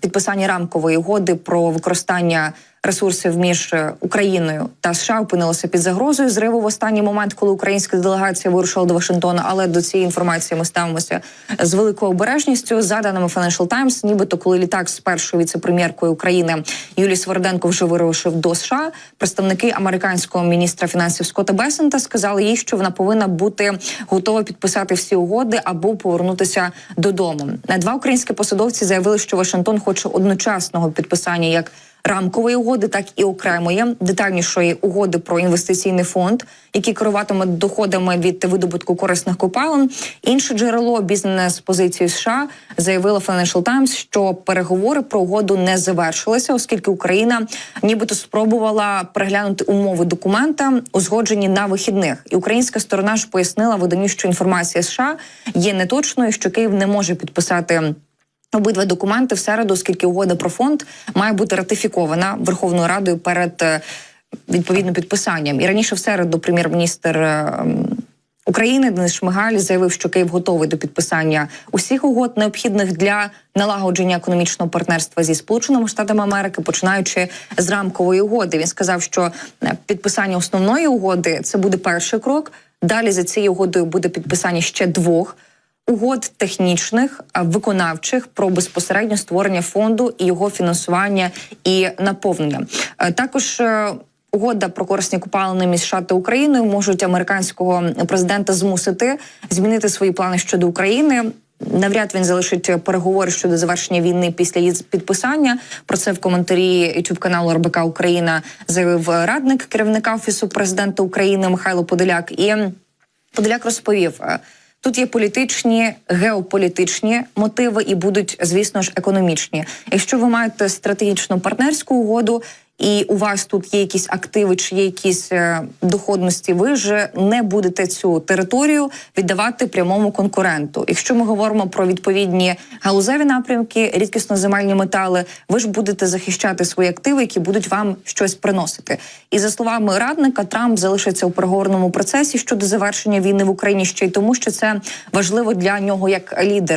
підписання рамкової угоди про використання ресурсів між е, Україною та США опинилося під загрозою зриву в останній момент, коли українська делегація вирушила до Вашингтона. Але до цієї інформації ми ставимося з великою обережністю. За даними Financial Times, нібито коли літак з першою віце-прем'єркою України Юлії Сверденко вже вирушив до США. Представники американського міністра фінансів Скотта Бесента сказали їй, що вона повинна бути готова підписати всі угоди або повернутися додому. Два українські посадовці заявили, що Вашингтон хоче одночасного підписання як рамкової угоди, так і окремої детальнішої угоди про інвестиційний фонд, який керуватиме доходами від видобутку корисних копалин. Інше джерело бізнес позиції США заявило Financial Times, що переговори про угоду не завершилися, оскільки Україна нібито спробувала переглянути умови документа, узгоджені на вихідних. І українська сторона ж пояснила виданню, що інформація США є неточною, що Київ не може підписати. Обидва документи в середу, оскільки угода про фонд має бути ратифікована Верховною Радою перед е, відповідним підписанням. І раніше в середу прем'єр-міністр е, України Денис Шмигаль заявив, що Київ готовий до підписання усіх угод, необхідних для налагодження економічного партнерства зі Сполученими Штатами Америки, починаючи з рамкової угоди. Він сказав, що е, підписання основної угоди це буде перший крок. Далі за цією угодою буде підписання ще двох угод технічних виконавчих про безпосереднє створення фонду і його фінансування і наповнення. Е, Також е, угода про корисні копалини між США та Україною можуть американського президента змусити змінити свої плани щодо України. Навряд він залишить переговори щодо завершення війни після її підписання. Про це в коментарі youtube каналу РБК Україна заявив радник керівника офісу президента України Михайло Подоляк. І Подоляк розповів. Тут є політичні, геополітичні мотиви і будуть, звісно ж, економічні. Якщо ви маєте стратегічну партнерську угоду, і у вас тут є якісь активи чи є якісь е, доходності, ви ж не будете цю територію віддавати прямому конкуренту. Якщо ми говоримо про відповідні галузеві напрямки, рідкісноземельні метали, ви ж будете захищати свої активи, які будуть вам щось приносити. І за словами радника, Трамп залишиться у переговорному процесі щодо завершення війни в Україні ще й тому, що це важливо для нього як лідера.